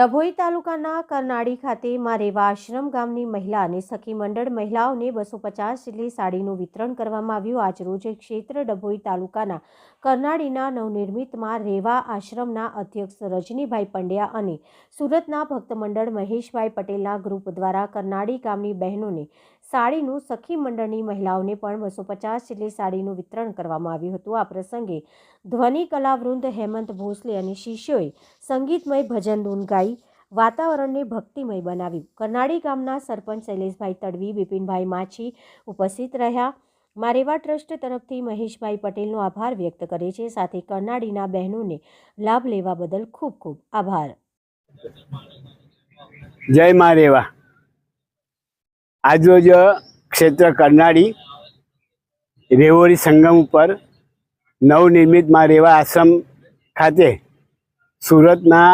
ડભોઈ તાલુકાના કરનાળી ખાતે રેવા આશ્રમ ગામની મહિલા અને સખી મંડળ મહિલાઓને બસો પચાસ જેટલી સાડીનું વિતરણ કરવામાં આવ્યું. આજરોજ ક્ષેત્ર ડભોઈ તાલુકાના કરનાળીના નવનિર્મિતમાં રેવા આશ્રમના અધ્યક્ષ રજનીભાઈ પંડ્યા અને સુરતના ભક્ત મંડળ મહેશભાઈ પટેલના ગ્રુપ દ્વારા કરનાળી ગામની બહેનોને સાડીનું સખી મંડળની મહિલાઓને પણ બસો પચાસ જેટલી સાડીનું વિતરણ કરવામાં આવ્યું હતું. આ પ્રસંગે ધ્વનિ કલાવૃંદ હેમંત ભોસલે અને શિષ્યોએ સંગીતમય ભજન ધૂન ગાઈ વાતાવરણને ભક્તિમય બનાવ્યું. કરનાળી ગામના સરપંચ શૈલેષભાઈ તડવી બિપિનભાઈ માછી ઉપસ્થિત રહ્યા. મારેવા ટ્રસ્ટ તરફથી મહેશભાઈ પટેલનો આભાર વ્યક્ત કરે છે. સાથે કરનાળીના બહેનોને લાભ લેવા બદલ ખૂબ ખૂબ આભાર. જય મારેવા. આજરોજ ક્ષેત્ર કરનાળી રેવોરી સંગમ ઉપર નવનિર્મિત મા રેવા આશ્રમ ખાતે સુરતના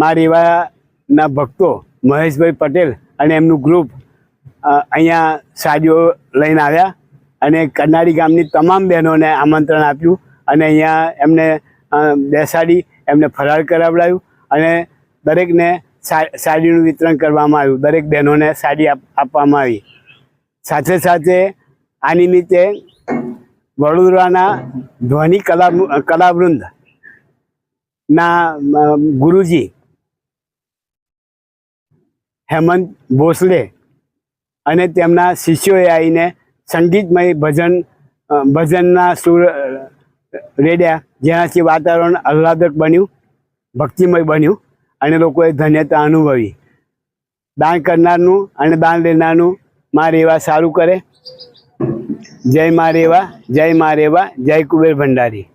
મા રેવાના ભક્તો મહેશભાઈ પટેલ અને એમનું ગ્રુપ અહીંયા સાડીઓ લઈને આવ્યા અને કરનાળી ગામની તમામ બહેનોને આમંત્રણ આપ્યું અને અહીંયા એમને બેસાડી, એમને ફરાર કરાવડાવ્યું અને દરેકને સાડીનું વિતરણ કરવામાં આવ્યું. દરેક બહેનોને સાડી આપવામાં આવી. સાથે સાથે આ નિમિત્તે વડોદરાના ધ્વનિ કલા, કલાવૃંદના ગુરુજી હેમંત ભોસલે અને તેમના શિષ્યોએ આવીને સંગીતમય ભજન ભજનના સુર રેડ્યા, જેનાથી વાતાવરણ આહ્લાદક બન્યું, ભક્તિમય બન્યું અને લોકોએ ધન્યતા અનુભવી. દાન કરનારનું અને દાન લેનારનું મા રેવા સારું કરે. જય મા રેવા જય મા રેવા જય કુબેર ભંડારી.